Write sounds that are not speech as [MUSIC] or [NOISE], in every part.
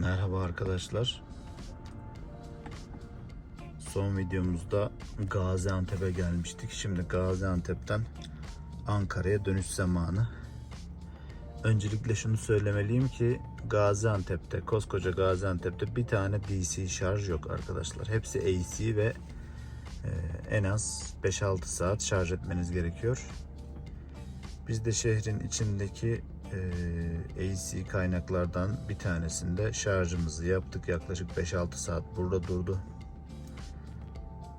Merhaba arkadaşlar. Son videomuzda Gaziantep'e gelmiştik. Şimdi Gaziantep'ten Ankara'ya dönüş zamanı. Öncelikle şunu söylemeliyim ki Gaziantep'te, koskoca Gaziantep'te bir tane DC şarj yok arkadaşlar. Hepsi AC ve e, en az 5-6 saat şarj etmeniz gerekiyor. Biz de şehrin içindeki e, AC kaynaklardan bir tanesinde şarjımızı yaptık. Yaklaşık 5-6 saat burada durdu.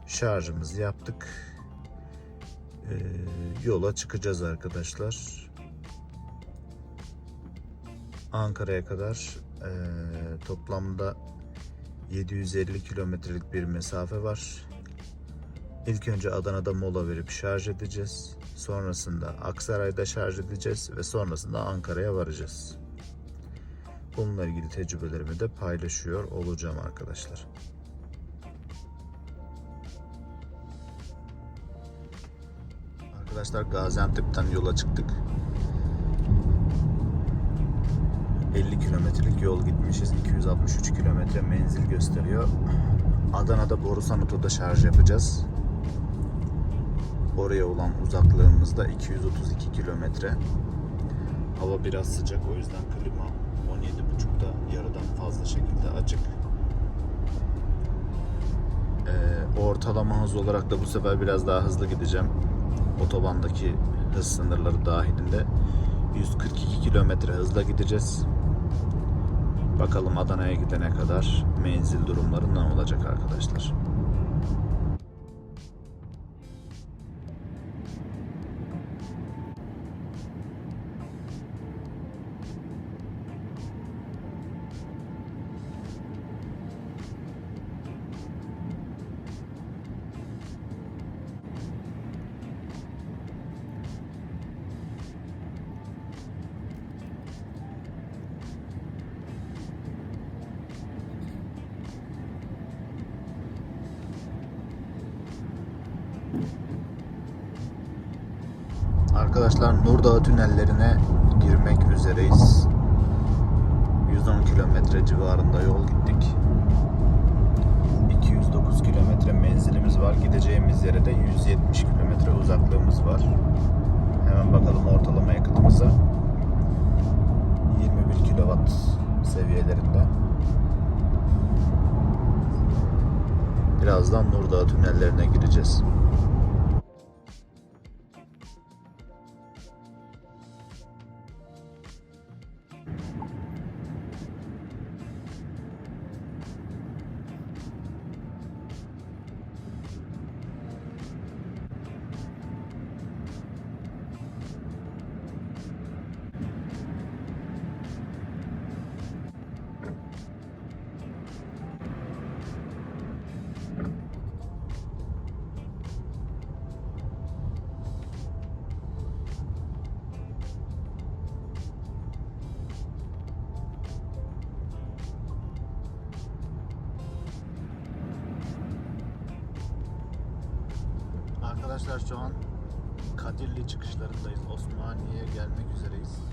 Şarjımızı yaptık. E, yola çıkacağız arkadaşlar. Ankara'ya kadar e, toplamda 750 kilometrelik bir mesafe var. İlk önce Adana'da mola verip şarj edeceğiz. Sonrasında Aksaray'da şarj edeceğiz ve sonrasında Ankara'ya varacağız. Bununla ilgili tecrübelerimi de paylaşıyor olacağım arkadaşlar. Arkadaşlar Gaziantep'ten yola çıktık. 50 kilometrelik yol gitmişiz. 263 kilometre menzil gösteriyor. Adana'da Borusan Oto'da şarj yapacağız. Oraya olan uzaklığımızda 232 kilometre. Hava biraz sıcak o yüzden klima 17.5'da yarıdan fazla şekilde açık. Ee, ortalama hız olarak da bu sefer biraz daha hızlı gideceğim. Otobandaki hız sınırları dahilinde 142 kilometre hızla gideceğiz. Bakalım Adana'ya gidene kadar menzil durumları ne olacak arkadaşlar. Arkadaşlar Nurdağ tünellerine girmek üzereyiz. 110 kilometre civarında yol gittik. 209 kilometre menzilimiz var. Gideceğimiz yere de 170 kilometre uzaklığımız var. Hemen bakalım ortalama yakıtımıza. 21 kilowatt seviyelerinde. Birazdan Nurdağ tünellerine gireceğiz. Arkadaşlar şu an Kadirli çıkışlarındayız. Osmaniye'ye gelmek üzereyiz.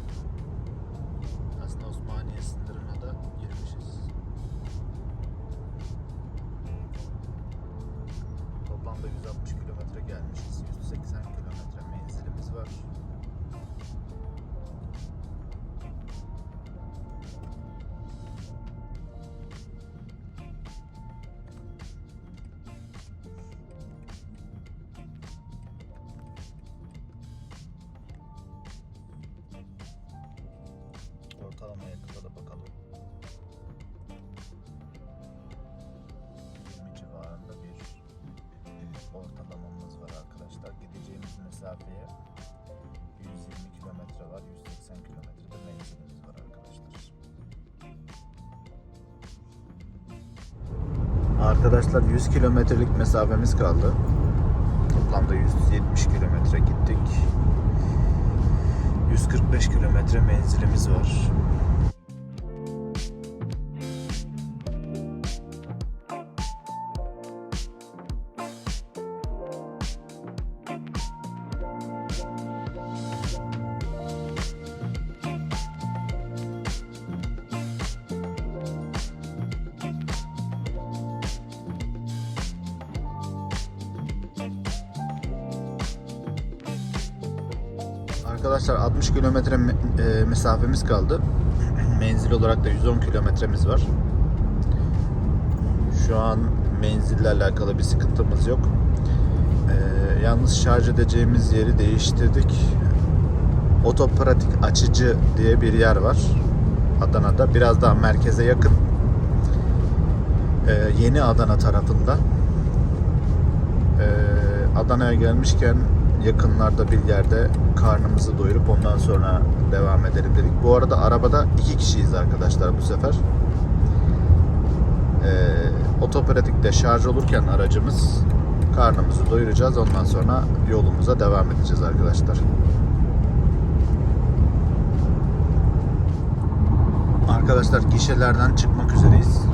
Ortalama yakıta da bakalım. 20 civarında bir ortalamamız var arkadaşlar. Gideceğimiz mesafeye 120 kilometre var. 180 kilometrede menzilimiz var arkadaşlar. Arkadaşlar 100 kilometrelik mesafemiz kaldı. Toplamda 170 kilometre gittik. 145 kilometre menzilimiz var. Kilometre me- e, mesafemiz kaldı. [CLEARS THROAT] Menzil olarak da 110 kilometremiz var. Şu an menzille alakalı bir sıkıntımız yok. Ee, yalnız şarj edeceğimiz yeri değiştirdik. Otopratik açıcı diye bir yer var. Adana'da. Biraz daha merkeze yakın. Ee, yeni Adana tarafında. Adana'ya gelmişken yakınlarda bir yerde karnımızı doyurup ondan sonra devam edelim dedik. Bu arada arabada iki kişiyiz arkadaşlar bu sefer. Ee, otopratikte şarj olurken aracımız karnımızı doyuracağız. Ondan sonra yolumuza devam edeceğiz arkadaşlar. Arkadaşlar gişelerden çıkmak üzereyiz.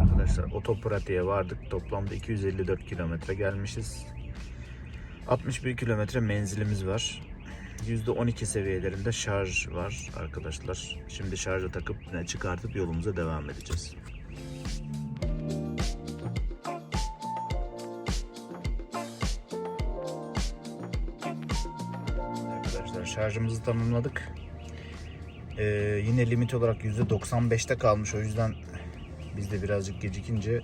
Arkadaşlar otopratiğe vardık. Toplamda 254 kilometre gelmişiz. 61 kilometre menzilimiz var. %12 seviyelerinde şarj var arkadaşlar. Şimdi şarja takıp çıkartıp yolumuza devam edeceğiz. Arkadaşlar şarjımızı tamamladık. Ee, yine limit olarak %95'te kalmış. O yüzden biz de birazcık gecikince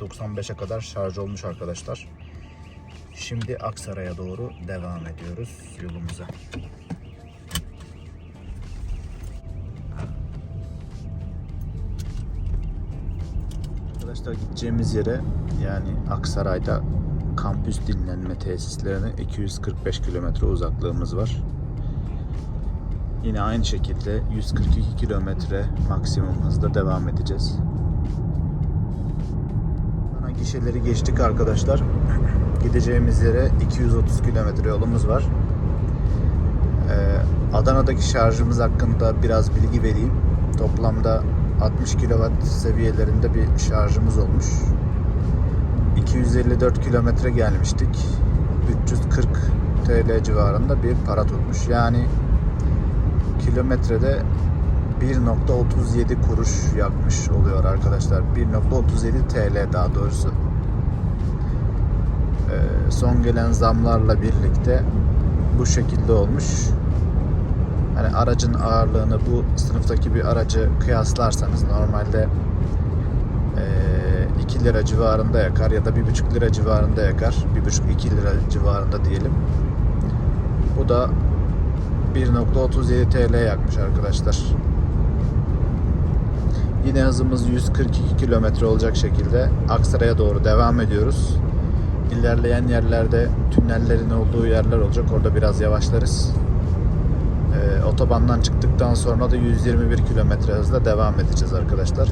%95'e kadar şarj olmuş arkadaşlar. Şimdi Aksaray'a doğru devam ediyoruz yolumuza. Arkadaşlar gideceğimiz yere yani Aksaray'da kampüs dinlenme tesislerine 245 kilometre uzaklığımız var. Yine aynı şekilde 142 kilometre maksimum hızda devam edeceğiz. Gişeleri geçtik arkadaşlar. Gideceğimiz yere 230 kilometre yolumuz var. Ee, Adana'daki şarjımız hakkında biraz bilgi vereyim. Toplamda 60 kW seviyelerinde bir şarjımız olmuş. 254 kilometre gelmiştik. 340 TL civarında bir para tutmuş. Yani kilometrede 1.37 kuruş yakmış oluyor arkadaşlar. 1.37 TL daha doğrusu. Ee, son gelen zamlarla birlikte bu şekilde olmuş. Hani aracın ağırlığını bu sınıftaki bir aracı kıyaslarsanız normalde ee, 2 lira civarında yakar ya da 1,5 lira civarında yakar. 1,5-2 lira civarında diyelim. Bu da 1.37 TL yakmış arkadaşlar. Yine hızımız 142 kilometre olacak şekilde Aksaray'a doğru devam ediyoruz. İlerleyen yerlerde tünellerin olduğu yerler olacak. Orada biraz yavaşlarız. Ee, otobandan çıktıktan sonra da 121 kilometre hızla devam edeceğiz arkadaşlar.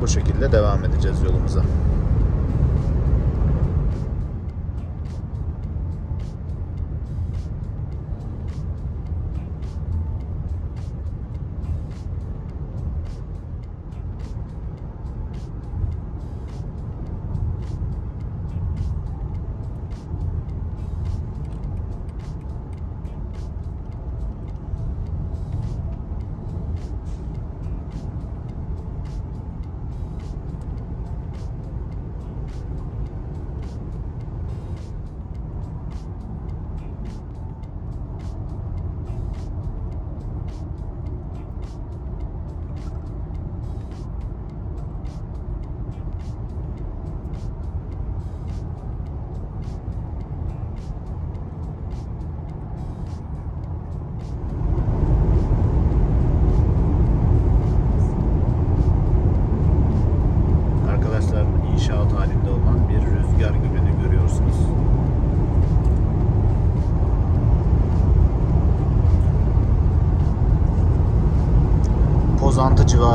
Bu şekilde devam edeceğiz yolumuza.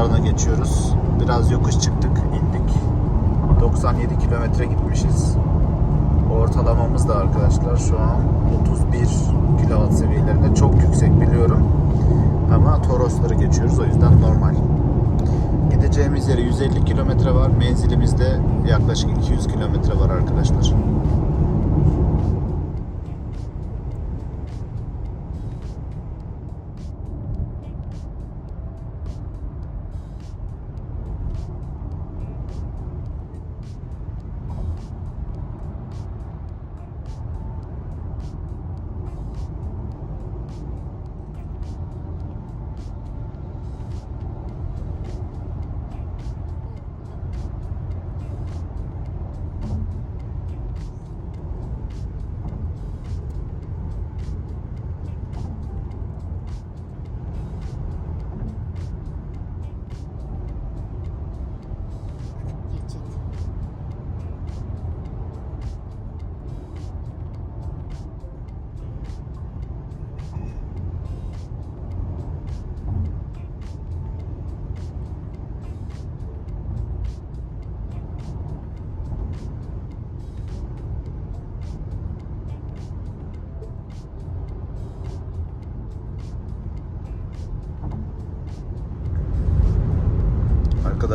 Civarına geçiyoruz. Biraz yokuş çıktık, indik. 97 kilometre gitmişiz. Ortalamamız da arkadaşlar şu an 31 kW seviyelerinde. Çok yüksek biliyorum. Ama Torosları geçiyoruz o yüzden normal. Gideceğimiz yere 150 kilometre var. Menzilimizde yaklaşık 200 kilometre var arkadaşlar.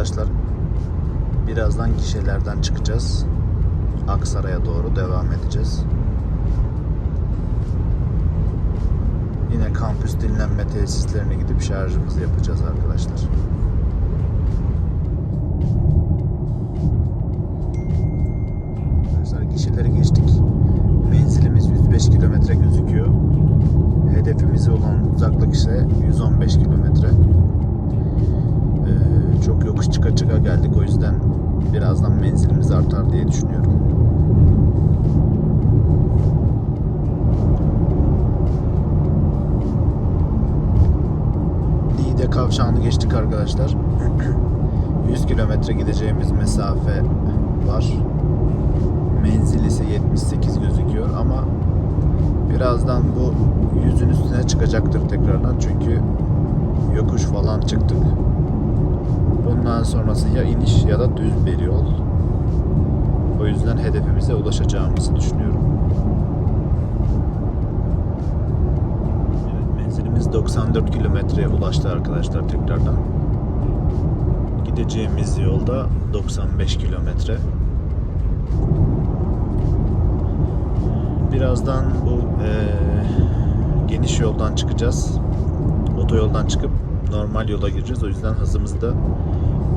Arkadaşlar birazdan gişelerden çıkacağız. Aksaray'a doğru devam edeceğiz. Yine kampüs dinlenme tesislerine gidip şarjımızı yapacağız arkadaşlar. Arkadaşlar gişeleri geçtik. Menzilimiz 105 kilometre gözüküyor. Hedefimize olan uzaklık ise 115 kilometre. Ee, çok yokuş çıka geldik o yüzden birazdan menzilimiz artar diye düşünüyorum. Niğde kavşağını geçtik arkadaşlar. [CLEARS THROAT] 100 kilometre gideceğimiz mesafe var. Menzil ise 78 gözüküyor ama birazdan bu yüzün üstüne çıkacaktır tekrardan çünkü yokuş falan çıktık. Bundan sonrası ya iniş ya da düz bir yol. O yüzden hedefimize ulaşacağımızı düşünüyorum. Evet, menzilimiz 94 kilometreye ulaştı arkadaşlar tekrardan. Gideceğimiz yolda 95 kilometre. Birazdan bu eee, geniş yoldan çıkacağız. Otoyoldan çıkıp normal yola gireceğiz. O yüzden hızımızı da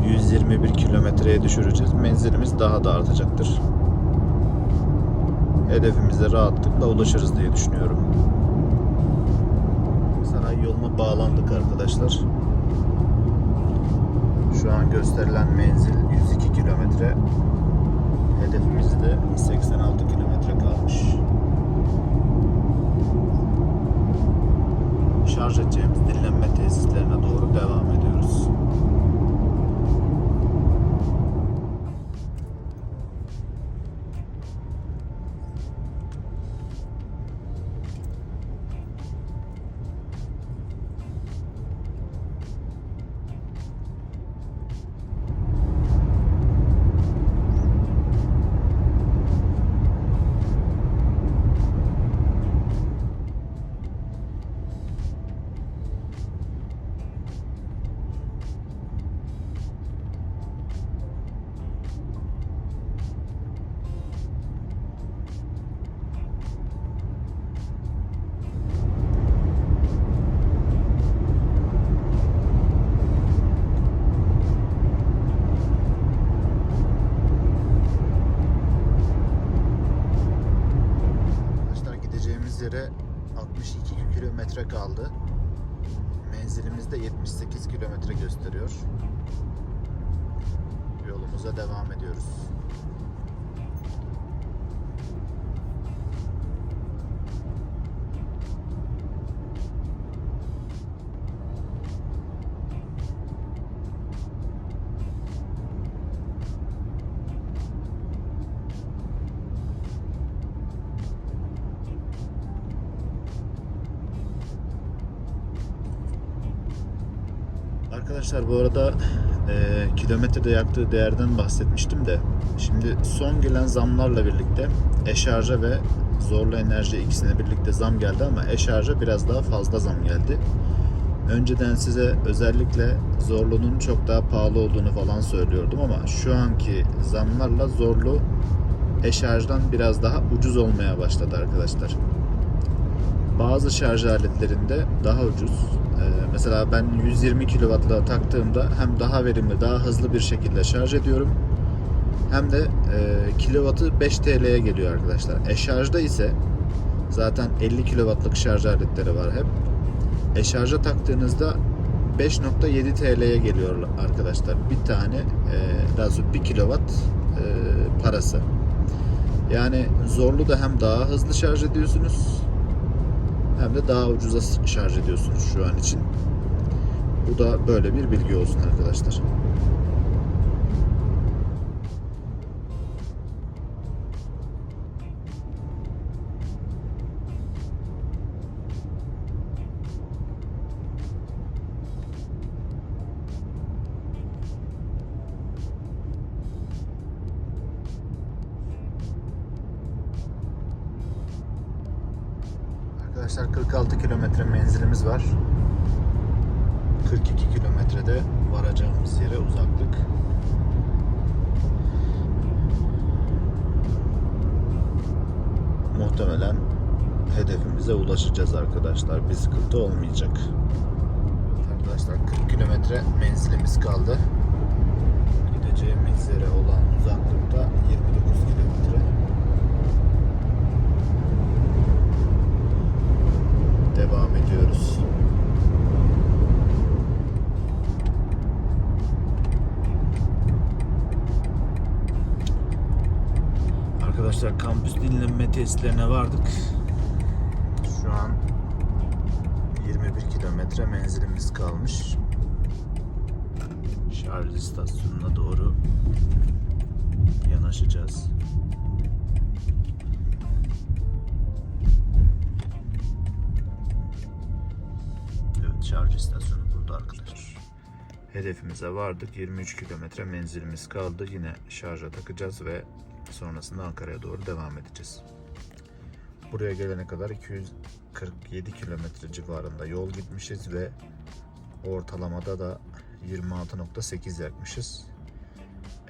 121 kilometreye düşüreceğiz. Menzilimiz daha da artacaktır. Hedefimize rahatlıkla ulaşırız diye düşünüyorum. Sanayi yoluna bağlandık arkadaşlar. Şu an gösterilen menzil 102 kilometre. Hedefimizde 86 kilometre kalmış. Şarj edeceğimiz dinlenme tesislerine doğru devam ediyoruz. Kilometre kaldı. Menzilimiz de 78 kilometre gösteriyor. Yolumuza devam ediyoruz. Arkadaşlar bu arada e, kilometrede yaktığı değerden bahsetmiştim de şimdi son gelen zamlarla birlikte eşarja ve zorlu enerji ikisine birlikte zam geldi ama eşarja biraz daha fazla zam geldi. Önceden size özellikle zorlunun çok daha pahalı olduğunu falan söylüyordum ama şu anki zamlarla zorlu eşarjdan biraz daha ucuz olmaya başladı arkadaşlar. Bazı şarj aletlerinde daha ucuz. Ee, mesela ben 120 kW'la taktığımda hem daha verimli, daha hızlı bir şekilde şarj ediyorum. Hem de e, kilovatı 5 TL'ye geliyor arkadaşlar. E-şarjda ise zaten 50 kW'lık şarj aletleri var hep. E-şarja taktığınızda 5.7 TL'ye geliyor arkadaşlar. Bir tane e, doğrusu 1 kilowatt e, parası. Yani zorlu da hem daha hızlı şarj ediyorsunuz hem de daha ucuza şarj ediyorsunuz şu an için. Bu da böyle bir bilgi olsun arkadaşlar. Kilometre menzilimiz var. 42 kilometrede varacağımız yere uzaklık. Muhtemelen hedefimize ulaşacağız arkadaşlar. Bir sıkıntı olmayacak. Arkadaşlar 40 kilometre menzilimiz kaldı. Gideceğimiz yere olan devam ediyoruz. Arkadaşlar kampüs dinlenme tesislerine vardık. Şu an 21 kilometre menzilimiz kalmış. Şarj istasyonuna doğru yanaşacağız. Şarj istasyonu burada arkadaşlar. Hedefimize vardık. 23 kilometre menzilimiz kaldı. Yine şarja takacağız ve sonrasında Ankara'ya doğru devam edeceğiz. Buraya gelene kadar 247 kilometre civarında yol gitmişiz ve ortalamada da 26.8 yakmışız.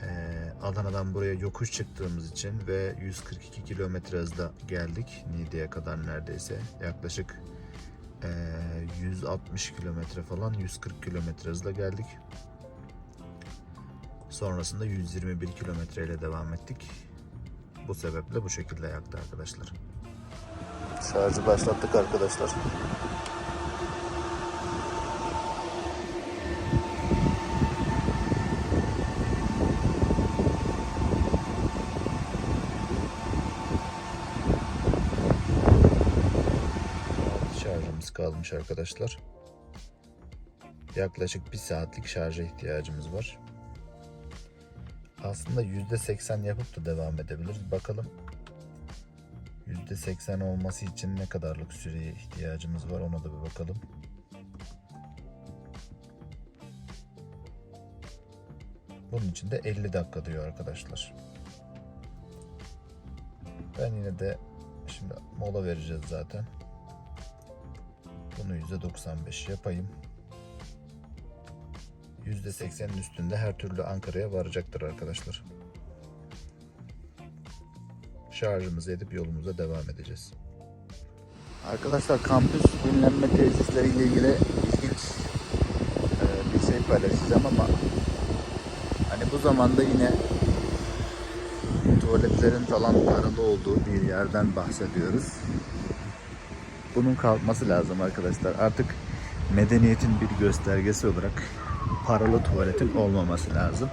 Ee, Adana'dan buraya yokuş çıktığımız için ve 142 kilometre hızla geldik. Niğde'ye kadar neredeyse yaklaşık ee, 160 kilometre falan 140 kilometre hızla geldik. Sonrasında 121 kilometre ile devam ettik. Bu sebeple bu şekilde yaktı arkadaşlar. Şarjı başlattık arkadaşlar. Kalmış arkadaşlar. Yaklaşık bir saatlik şarja ihtiyacımız var. Aslında %80 yapıp da devam edebiliriz. Bakalım %80 olması için ne kadarlık süreye ihtiyacımız var ona da bir bakalım. Bunun için de 50 dakika diyor arkadaşlar. Ben yine de şimdi mola vereceğiz zaten. Bunu %95 yapayım. %80'in üstünde her türlü Ankara'ya varacaktır arkadaşlar. Şarjımızı edip yolumuza devam edeceğiz. Arkadaşlar kampüs dinlenme tesisleriyle ilgili ilginç e, bir şey paylaşacağım ama hani bu zamanda yine tuvaletlerin falan paralı olduğu bir yerden bahsediyoruz bunun kalkması lazım arkadaşlar. Artık medeniyetin bir göstergesi olarak paralı tuvaletin olmaması lazım.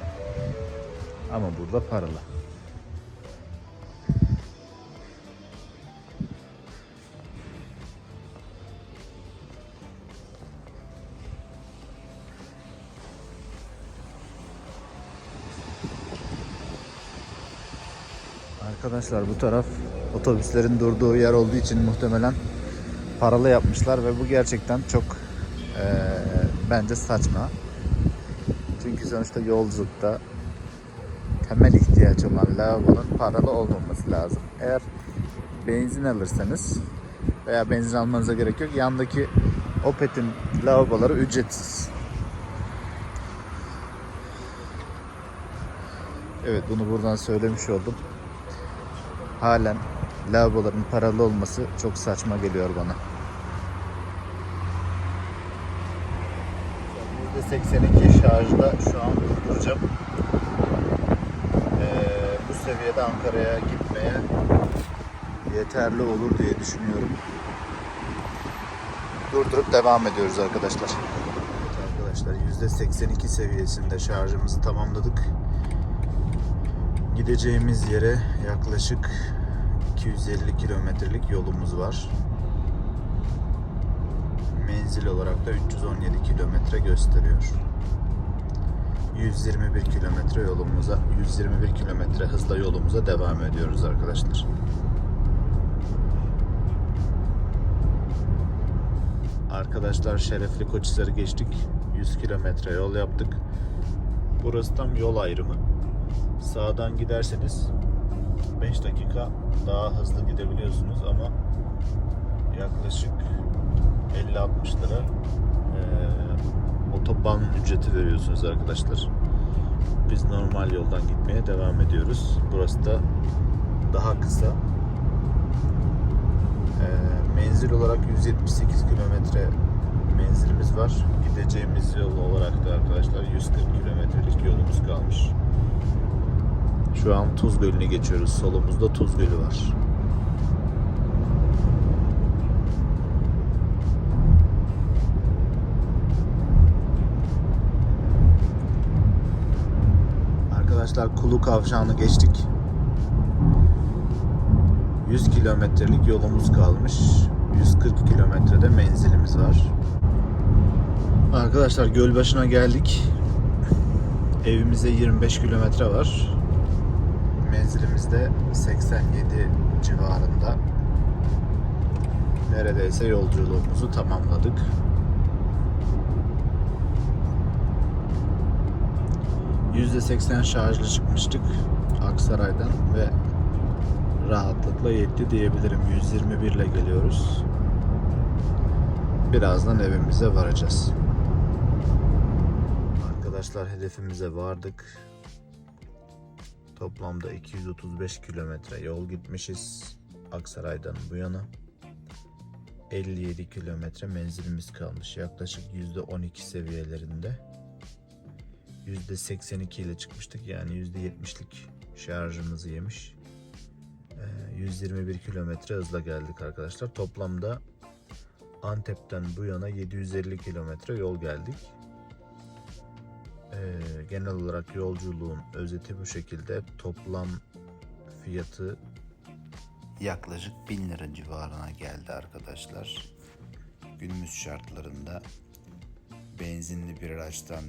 Ama burada paralı. Arkadaşlar bu taraf otobüslerin durduğu yer olduğu için muhtemelen paralı yapmışlar ve bu gerçekten çok e, bence saçma. Çünkü sonuçta yolculukta temel ihtiyaç olan lavabonun paralı olmaması lazım. Eğer benzin alırsanız veya benzin almanıza gerek yok. Yandaki Opet'in lavaboları ücretsiz. Evet bunu buradan söylemiş oldum. Halen lavaboların paralı olması çok saçma geliyor bana. %82 şarjda şu an durduracağım. Ee, bu seviyede Ankara'ya gitmeye yeterli olur diye düşünüyorum. Durdurup devam ediyoruz arkadaşlar. Evet arkadaşlar %82 seviyesinde şarjımızı tamamladık. Gideceğimiz yere yaklaşık 250 kilometrelik yolumuz var. Menzil olarak da 317 kilometre gösteriyor. 121 kilometre yolumuza, 121 kilometre hızla yolumuza devam ediyoruz arkadaşlar. Arkadaşlar Şerefli Koçhisar'ı geçtik. 100 kilometre yol yaptık. Burası tam yol ayrımı. Sağdan giderseniz 5 dakika daha hızlı gidebiliyorsunuz ama yaklaşık 50-60 lira eee otoban ücreti veriyorsunuz arkadaşlar. Biz normal yoldan gitmeye devam ediyoruz. Burası da daha kısa. Eee, menzil olarak 178 kilometre menzilimiz var. Gideceğimiz yol olarak da arkadaşlar 140 kilometrelik yolumuz kalmış. Şu an Tuz Gölü'nü geçiyoruz. Solumuzda Tuz Gölü var. Arkadaşlar Kulu Kavşağı'nı geçtik. 100 kilometrelik yolumuz kalmış. 140 kilometrede menzilimiz var. Arkadaşlar Gölbaşı'na geldik. Evimize 25 kilometre var. Menzilimizde 87 civarında. Neredeyse yolculuğumuzu tamamladık. %80 şarjlı çıkmıştık Aksaray'dan ve rahatlıkla yetti diyebilirim. 121 ile geliyoruz. Birazdan evimize varacağız. Arkadaşlar hedefimize vardık. Toplamda 235 kilometre yol gitmişiz Aksaray'dan bu yana. 57 kilometre menzilimiz kalmış. Yaklaşık %12 seviyelerinde. %82 ile çıkmıştık. Yani %70'lik şarjımızı yemiş. Ee, 121 kilometre hızla geldik arkadaşlar. Toplamda Antep'ten bu yana 750 kilometre yol geldik. Ee, genel olarak yolculuğun özeti bu şekilde. Toplam fiyatı yaklaşık 1000 lira civarına geldi arkadaşlar. Günümüz şartlarında benzinli bir araçtan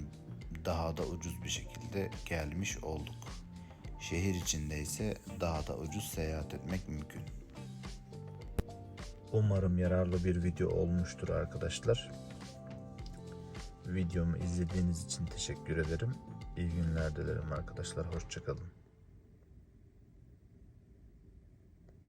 daha da ucuz bir şekilde gelmiş olduk. Şehir içinde ise daha da ucuz seyahat etmek mümkün. Umarım yararlı bir video olmuştur arkadaşlar. Videomu izlediğiniz için teşekkür ederim. İyi günler dilerim arkadaşlar. Hoşçakalın.